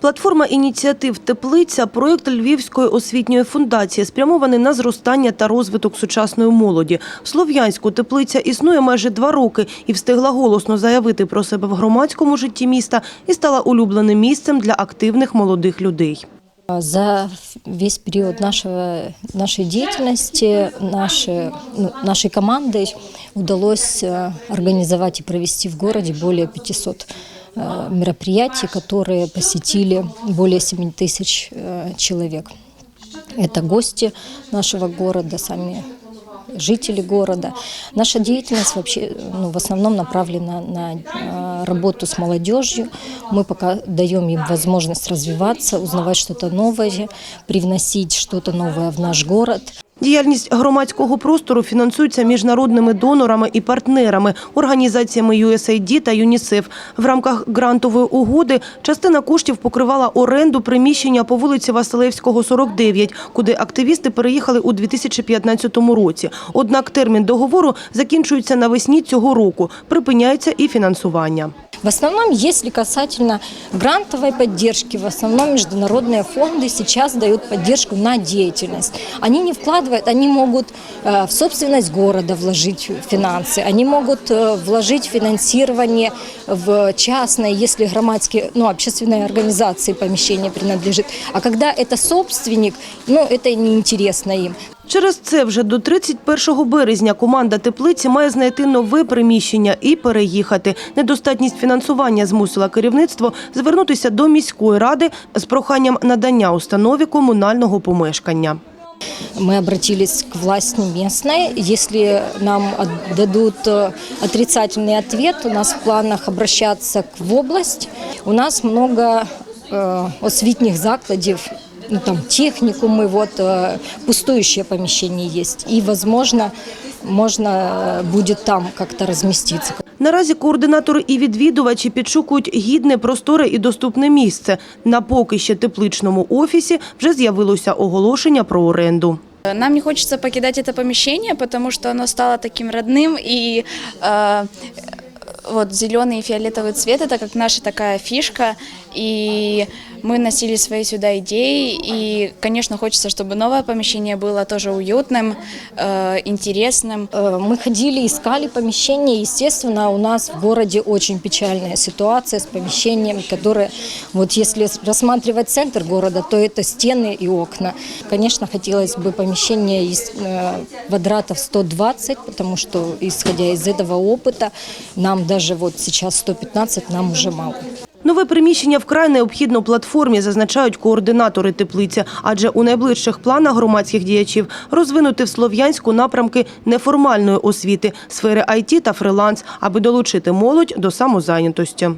Платформа ініціатив Теплиця проєкт Львівської освітньої фундації спрямований на зростання та розвиток сучасної молоді. В Слов'янську теплиця існує майже два роки і встигла голосно заявити про себе в громадському житті міста і стала улюбленим місцем для активних молодих людей. За весь период нашего, нашей деятельности наши, ну, нашей командой удалось э, организовать и провести в городе более 500 э, мероприятий, которые посетили более 7 тысяч э, человек. Это гости нашего города, сами жители города. Наша деятельность вообще ну, в основном направлена на э, работу с молодежью. Мы пока даем им возможность развиваться, узнавать что-то новое, привносить что-то новое в наш город. Діяльність громадського простору фінансується міжнародними донорами і партнерами, організаціями USAID та ЮНІСЕФ. В рамках грантової угоди частина коштів покривала оренду приміщення по вулиці Василевського, 49, куди активісти переїхали у 2015 році. Однак термін договору закінчується навесні цього року. Припиняється і фінансування. В основном, если касательно грантовой поддержки, в основном международные фонды сейчас дают поддержку на деятельность. Они не вкладывают, они могут э, в собственность города вложить финансы, они могут э, вложить финансирование в частное, если громадские, ну, общественной организации помещение принадлежит. А когда это собственник, ну, это неинтересно им. Через це вже до 31 березня команда теплиці має знайти нове приміщення і переїхати. Недостатність фінансування змусила керівництво звернутися до міської ради з проханням надання установі комунального помешкання. Мы обратились к власти местной. Если нам дадут э, отрицательный ответ, у нас в планах обращаться к- в область. У нас много э, освітніх закладів, ну, там, техникумы, вот, э, пустующее помещение есть. И, возможно, можно э, будет там как-то разместиться. Наразі координатори і відвідувачі підшукують гідне, просторе і доступне місце. На поки ще тепличному офісі вже з'явилося оголошення про оренду. Нам не хочется покидать это помещение, потому что оно стало таким родным и э, вот зеленый и фиолетовый цвет это как наша такая фишка и мы носили свои сюда идеи и конечно хочется чтобы новое помещение было тоже уютным э, интересным Э, Мы ходили, искали помещение. Естественно, у нас в городе очень печальная ситуация с помещением, которое, вот если рассматривать центр города, то это стены и окна. Конечно, хотелось бы помещение из э, квадратов 120, потому что, исходя из этого опыта, нам даже вот сейчас 115 нам уже мало. Нове приміщення вкрай необхідно платформі, зазначають координатори теплиці, адже у найближчих планах громадських діячів розвинути в Слов'янську напрямки неформальної освіти, сфери IT та фриланс, аби долучити молодь до самозайнятості.